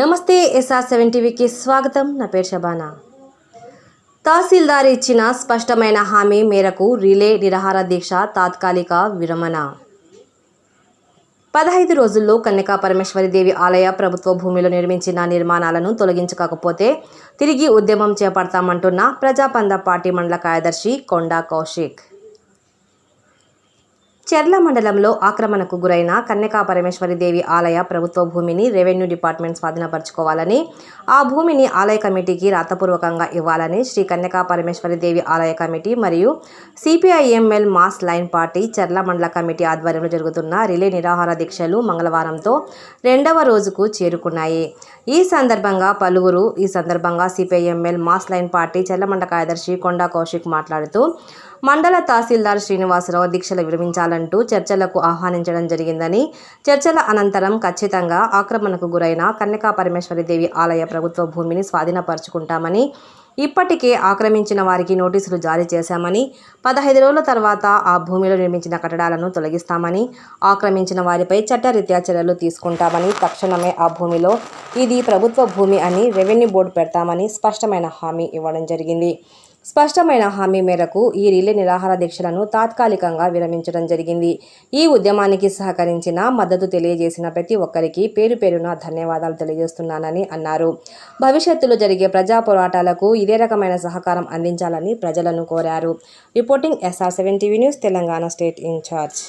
నమస్తే SR seven టీవీకి స్వాగతం. నా పేరు షబానా తహసీల్దార్ ఇచ్చిన స్పష్టమైన హామీ మేరకు రిలే నిరహార దీక్ష తాత్కాలిక విరమణ. పదహైదు రోజుల్లో కన్యకా పరమేశ్వరి దేవి ఆలయ ప్రభుత్వ భూమిలో నిర్మించిన నిర్మాణాలను తొలగించకపోతే తిరిగి ఉద్యమం చేపడతామంటున్న ప్రజాపంద పార్టీ మండల కార్యదర్శి కొండా కౌశిక్. చెర్ల మండలంలో ఆక్రమణకు గురైన కన్యకా పరమేశ్వరి దేవి ఆలయ ప్రభుత్వ భూమిని రెవెన్యూ డిపార్ట్మెంట్ స్వాధీనపరచుకోవాలని ఆ భూమిని ఆలయ కమిటీకి రాతపూర్వకంగా ఇవ్వాలని శ్రీ కన్యకా పరమేశ్వరి దేవి ఆలయ కమిటీ మరియు సిపిఐఎంఎల్ మాస్ లైన్ పార్టీ చెర్ల మండల కమిటీ ఆధ్వర్యంలో జరుగుతున్న రిలే నిరాహార దీక్షలు మంగళవారంతో రెండవ రోజుకు చేరుకున్నాయి. ఈ సందర్భంగా పలువురు ఈ సందర్భంగా సిపిఐఎంఎల్ మాస్ లైన్ పార్టీ చెర్ల మండల కార్యదర్శి కొండా కౌశిక్ మాట్లాడుతూ మండల తహసీల్దార్ శ్రీనివాసరావు దీక్షలు విరమించాలంటూ చర్చలకు ఆహ్వానించడం జరిగిందని చర్చల అనంతరం ఖచ్చితంగా ఆక్రమణకు గురైన కన్యకా పరమేశ్వరిదేవి ఆలయ ప్రభుత్వ భూమిని స్వాధీనపరుచుకుంటామని ఇప్పటికే ఆక్రమించిన వారికి నోటీసులు జారీ చేశామని పదహైదు రోజుల తర్వాత ఆ భూమిలో నిర్మించిన కట్టడాలను తొలగిస్తామని ఆక్రమించిన వారిపై చట్టరీత్యా చర్యలు తీసుకుంటామని తక్షణమే ఆ భూమిలో ఇది ప్రభుత్వ భూమి అని రెవెన్యూ బోర్డు పెడతామని స్పష్టమైన హామీ ఇవ్వడం జరిగింది. స్పష్టమైన హామీ మేరకు ఈ రిలే నిరాహార దీక్షలను తాత్కాలికంగా విరమించడం జరిగింది. ఈ ఉద్యమానికి సహకరించిన మద్దతు తెలియజేసిన ప్రతి ఒక్కరికి పేరు పేరున ధన్యవాదాలు తెలియజేస్తున్నానని అన్నారు. భవిష్యత్తులో జరిగే ప్రజా పోరాటాలకు ఇదే రకమైన సహకారం అందించాలని ప్రజలను కోరారు. Reporting S R seven TV news Telangana state incharge.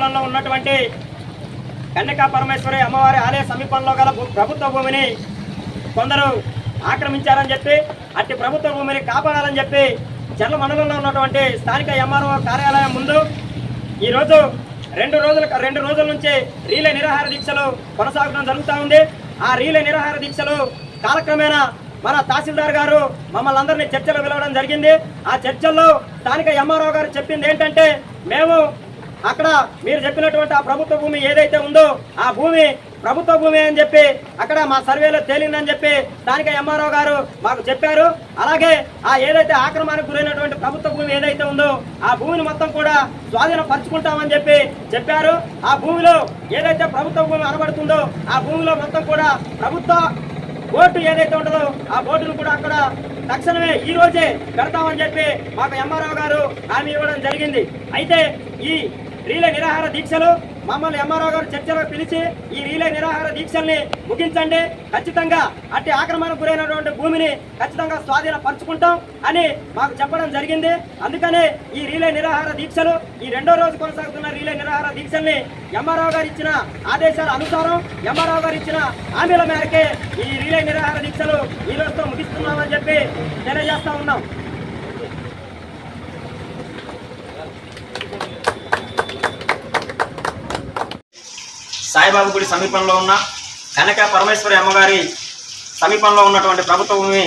మండలంలో ఉన్నటువంటి కన్యకా పరమేశ్వరి అమ్మవారి ఆలయ సమీపంలో గల ప్రభుత్వ భూమిని కొందరు ఆక్రమించారని చెప్పి అట్టి ప్రభుత్వ భూమిని కాపాడాలని చెప్పి చెర్ల మండలంలో ఉన్నటువంటి స్థానిక ఎంఆర్ఓ కార్యాలయం ముందు ఈరోజు రెండు రోజుల రెండు రోజుల నుంచి రీలే నిరాహార దీక్షలు కొనసాగడం జరుగుతూ ఉంది. ఆ రీలే నిరాహార దీక్షలు కాలక్రమేణా మన తహసీల్దార్ గారు మమ్మల్ని అందరినీ చర్చలు పిలవడం జరిగింది. ఆ చర్చల్లో స్థానిక ఎంఆర్ఓ గారు చెప్పింది ఏంటంటే మేము అక్కడ మీరు చెప్పినటువంటి ఆ ప్రభుత్వ భూమి ఏదైతే ఉందో ఆ భూమి ప్రభుత్వ భూమి అని చెప్పి అక్కడ మా సర్వేలో తేలిందని చెప్పి స్థానిక ఎంఆర్ఓ గారు మాకు చెప్పారు. అలాగే ఆ ఏదైతే ఆక్రమణకు గురైనటువంటి ప్రభుత్వ భూమి ఏదైతే ఉందో ఆ భూమిని మొత్తం కూడా స్వాధీనం పరుచుకుంటామని చెప్పి చెప్పారు. ఆ భూమిలో ఏదైతే ప్రభుత్వ భూమి అనబడుతుందో ఆ భూమిలో మొత్తం కూడా ప్రభుత్వ బోర్డు ఏదైతే ఉంటుందో ఆ బోర్డును కూడా అక్కడ తక్షణమే ఈ రోజే పెడతామని చెప్పి మాకు ఎంఆర్ఓ గారు హామీ ఇవ్వడం జరిగింది. అయితే ఈ రీలే నిరాహార దీక్షలు మమ్మల్ని ఎంఆర్ఓ గారు చర్చలో పిలిచి ఈ రీలే నిరాహార దీక్షల్ని ముగించండి. ఖచ్చితంగా అట్టి ఆక్రమణకు గురైనటువంటి భూమిని ఖచ్చితంగా స్వాధీన పంచుకుంటాం అని మాకు చెప్పడం జరిగింది. అందుకనే ఈ రీలే నిరాహార దీక్షలు ఈ రెండో రోజు కొనసాగుతున్న రీలే నిరాహార దీక్షల్ని ఎంఆర్ఓ గారు ఇచ్చిన ఆదేశాల అనుసారం ఎంఆర్ఓ గారు ఇచ్చిన హామీల మేరకే ఈ రీలే నిరాహార దీక్షలు ఈ రోజుతో ముగిస్తున్నామని చెప్పి తెలియజేస్తా ఉన్నాం. సాయిబాబు గుడి సమీపంలో ఉన్న కనక పరమేశ్వరి అమ్మగారి సమీపంలో ఉన్నటువంటి ప్రభుత్వ భూమి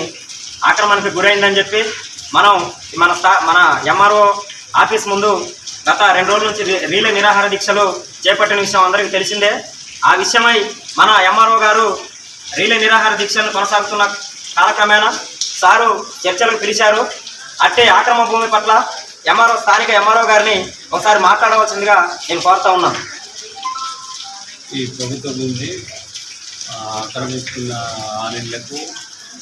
ఆక్రమణకు గురైందని చెప్పి మనం మన స్థా మన ఎంఆర్ఓ ఆఫీస్ ముందు గత రెండు రోజుల నుంచి రీలే నిరాహార దీక్షలు చేపట్టిన విషయం అందరికీ తెలిసిందే. ఆ విషయమై మన ఎంఆర్ఓ గారు రీలే నిరాహార దీక్షలను కొనసాగుతున్న కాలక్రమేణా సారు చర్చలకు పిలిచారు. అట్టే ఆక్రమ భూమి పట్ల ఎంఆర్ఓ స్థానిక ఎంఆర్ఓ గారిని ఒకసారి మాట్లాడవలసిందిగా నేను కోరుతా ఉన్నాను. ఈ ప్రభుత్వం ఆ, ఆక్రమిస్తున్న ఆలయాలకు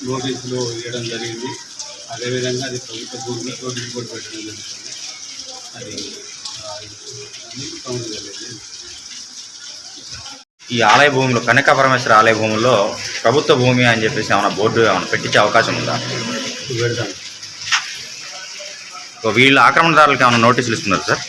నోటీసులు ఇవ్వడం జరిగింది. అదేవిధంగా అది ప్రభుత్వ భూమి నోటీసు కూడా పెట్టడం జరుగుతుంది అది ఈ ఆలయ భూమిలో కనక పరమేశ్వర ఆలయ భూముల్లో ప్రభుత్వ భూమి అని చెప్పేసి ఏమైనా బోర్డు ఏమైనా పెట్టించే అవకాశం ఉందా? పెడతాను. వీళ్ళ ఆక్రమణదారులకు ఏమైనా నోటీసులు ఇస్తున్నారు సార్?